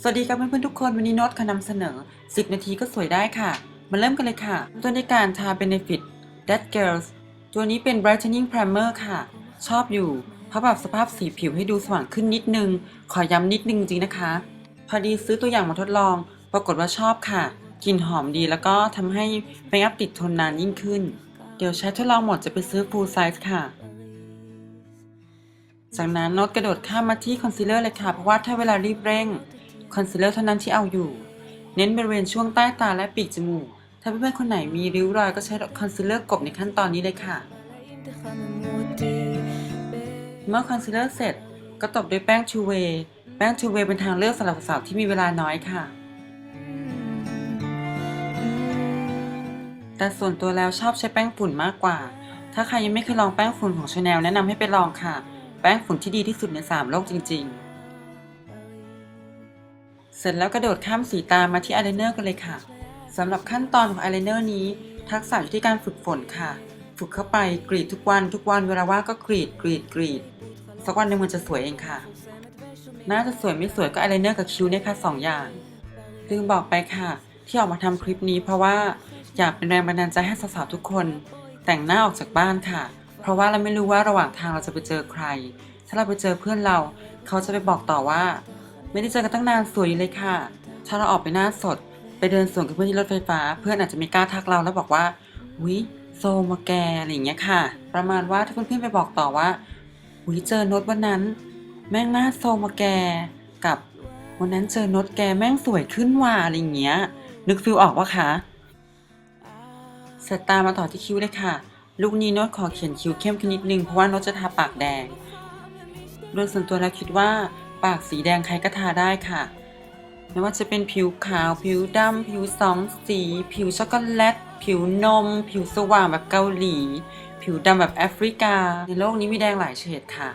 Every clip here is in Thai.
สวัสดีครับเพื่อนๆทุกคนวันนี้โน้ตขานำเสนอ 10 นาทีก็สวยได้ค่ะ มาเริ่มกันเลยค่ะตัวในการทา Benefit That Girls ตัวนี้เป็น Brightening Primer ค่ะ ชอบอยู่เพราะปรับสภาพสีผิวให้ดูสว่างขึ้นนิดนึง ขอย้ำนิดนึงจริงนะคะ พอดีซื้อตัวอย่างมาทดลอง ปรากฏว่าชอบค่ะกลิ่นหอมดีแล้วก็ทำให้เมคอัพติดทนนานยิ่งขึ้น เดี๋ยวใช้ทดลองหมดจะไปซื้อ full size ค่ะจากนั้นโน้ตกระโดดข้ามมาที่คอนซีลเลอร์เลยค่ะ เพราะว่าถ้าเวลารีบเร่ง คอนซีลเลอร์เท่านั้นที่เอาอยู่ เน้นบริเวณช่วงใต้ตาและปีกจมูก ถ้าเพื่อนๆคนไหนมีริ้วรอยก็ใช้คอนซีลเลอร์กบในขั้นตอนนี้เลยค่ะ เมื่อคอนซีลเลอร์เสร็จก็ตบด้วยแป้งชูเวย์แป้งชูเวย์เป็นทางเลือกสำหรับสาวที่มีเวลาน้อยค่ะ แต่ส่วนตัวแล้วชอบใช้แป้งฝุ่นมากกว่า ถ้าใครยังไม่เคยลองแป้งฝุ่นของชาแนลแนะนำให้ไปลองค่ะ แป้งฝุ่นที่ดีที่สุดใน 3 โลกจริง ๆ เสร็จแล้วกระโดดข้ามสีตามาที่อายไลเนอร์กันเลยค่ะสำหรับขั้นตอนของอายไลเนอร์นี้ ทักษะอยู่ที่การฝึกฝนค่ะ ฝึกเข้าไปกรีดทุกวันทุกวันเวลาว่างก็กรีดกรีดกรีดสักวันหนึ่งมันจะสวยเองค่ะน่าจะสวยไม่สวยก็อายไลเนอร์กับคิ้วเนี่ยค่ะสองอย่างลืมบอกไปค่ะ ที่ออกมาทำคลิปนี้ เพราะว่าอยากเป็นแรงบันดาลใจให้สาวๆทุกคน แต่งหน้าออกจากบ้านค่ะ เพราะว่าเราไม่รู้ว่าระหว่างทางเราจะไปเจอใคร ถ้าเราไปเจอเพื่อนเรา เขาจะไปบอกต่อว่า ไม่ได้เจอกันตั้งนานสวยเลยค่ะ ถ้าเราออกไปหน้าสด ไปเดินสวนกับเพื่อนที่รถไฟฟ้า เพื่อนอาจจะไม่กล้าทักเราแล้วบอกว่าวิโซมาแกอะไรอย่างเงี้ยค่ะ ประมาณว่าถ้าเพื่อนๆไปบอกต่อว่าวิเจอโน้ตวันนั้น แม่งหน้าโซมาแกกับวันนั้นเจอโน้ตแกแม่งสวยขึ้นว่ะอะไรอย่างเงี้ย นึกฟิลออกวะคะเสร็จตามมาต่อที่คิ้วเลยค่ะ ลูกนี้โน้ตขอเขียนคิ้วเข้มขึ้นนิดนึงเพราะว่าโน้ตจะทาปากแดงโดยส่วนตัวแล้วคิดว่า ปากสีแดงใครก็ทาได้ค่ะ ไม่ว่าจะเป็นผิวขาว ผิวดำผิวสองสี ผิวช็อกโกแลต ผิวนม ผิวสว่างแบบเกาหลี ผิวดำแบบแอฟริกา ในโลกนี้มีแดงหลายเฉดค่ะ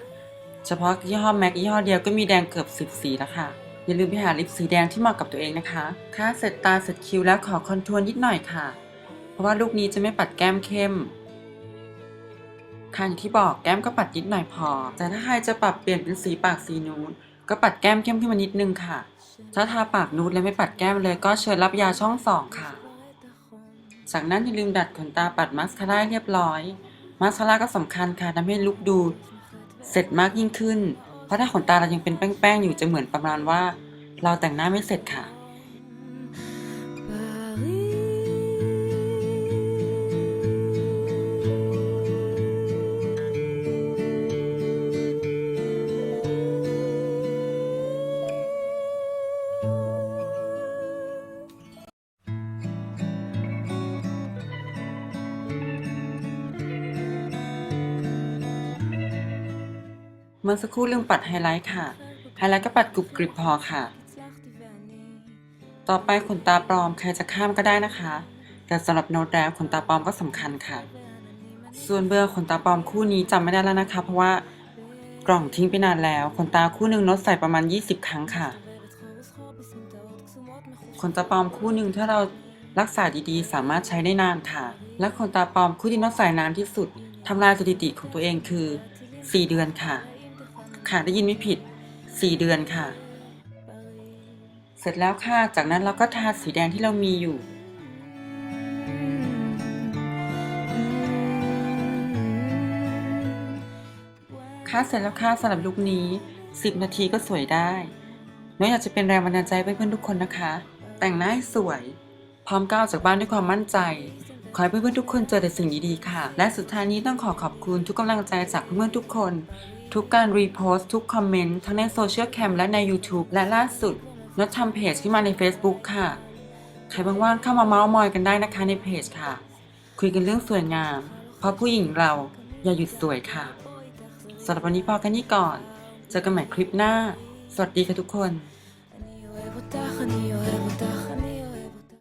เฉพาะยี่ห้อแม็กยี่ห้อเดียวก็มีแดงเกือบสิบสีแล้วค่ะ อย่าลืมไปหาลิปสีแดงที่เหมาะกับตัวเองนะคะ ค่ะ เสร็จตาเสร็จคิ้วแล้วขอคอนทัวร์นิดหน่อยค่ะ เพราะว่าลูกนี้จะไม่ปัดแก้มเข้มค่ะอย่างที่บอกแก้มก็ปัดนิดหน่อยพอ แต่ถ้าใครจะปรับเปลี่ยนเป็นสีปากสีนูด ก็ปัดแก้มเข้มขึ้นมานิดนึงค่ะ ถ้าทาปากนูดแล้วไม่ปัดแก้มเลยก็เชิญรับยาช่องสองค่ะ จากนั้นอย่าลืมดัดขนตาปัดมาสคาร่าให้เรียบร้อย มาสคาร่าก็สำคัญค่ะทำให้ลุคดูเสร็จมากยิ่งขึ้น เพราะถ้าขนตาเรายังเป็นแป้งๆอยู่จะเหมือนประมาณว่า เราแต่งหน้าไม่เสร็จค่ะ เมื่อสักครู่ลืมปัดไฮไลท์ค่ะ ไฮไลท์ก็ปัดกรุบกริบพอค่ะ ต่อไปขนตาปลอมใครจะข้ามก็ได้นะคะ แต่สำหรับโน้ตแล้วขนตาปลอมก็สำคัญค่ะ ส่วนเบอร์ขนตาปลอมคู่นี้จำไม่ได้แล้วนะคะ เพราะว่ากล่องทิ้งไปนานแล้วขนตาคู่หนึ่งโน้ตใส่ประมาณ 20 ครั้งค่ะขนตาปลอมคู่หนึ่งถ้าเรารักษาดีๆ สามารถใช้ได้นานค่ะ และขนตาปลอมคู่ที่โน้ตใส่นานที่สุดทำลายสถิติของตัวเองคือ 4 เดือนค่ะ ค่ะ ได้ยินไม่ผิด 4 เดือนค่ะ เสร็จแล้วค่ะ จากนั้นเราก็ทาสีแดงที่เรามีอยู่ค่ะเสร็จแล้วค่ะสำหรับลุคนี้ 10 นาทีก็สวยได้น้อยอยากจะเป็นแรงบันดาลใจให้เพื่อนๆทุกคนนะคะ แต่งหน้าให้สวย พร้อมก้าวจากบ้านด้วยความมั่นใจ ขอให้เพื่อนๆทุกคนเจอแต่สิ่งดีๆค่ะ และสุดท้ายนี้ต้องขอขอบคุณทุกกำลังใจจากเพื่อนๆทุกคน ทุกการรีโพสต์ทุกคอมเมนต์ทั้งในโซเชียลแคมและใน YouTube และล่าสุดนดทำเพจขึ้นมาใน Facebook ค่ะ ใครว่างๆเข้ามาเมาส์มอยกันได้นะคะในเพจค่ะ คุยกันเรื่องสวยงาม เพราะผู้หญิงเราอย่าหยุดสวยค่ะสำหรับวันนี้พอแค่นี้ก่อน เจอกันใหม่คลิปหน้า สวัสดีค่ะทุกคน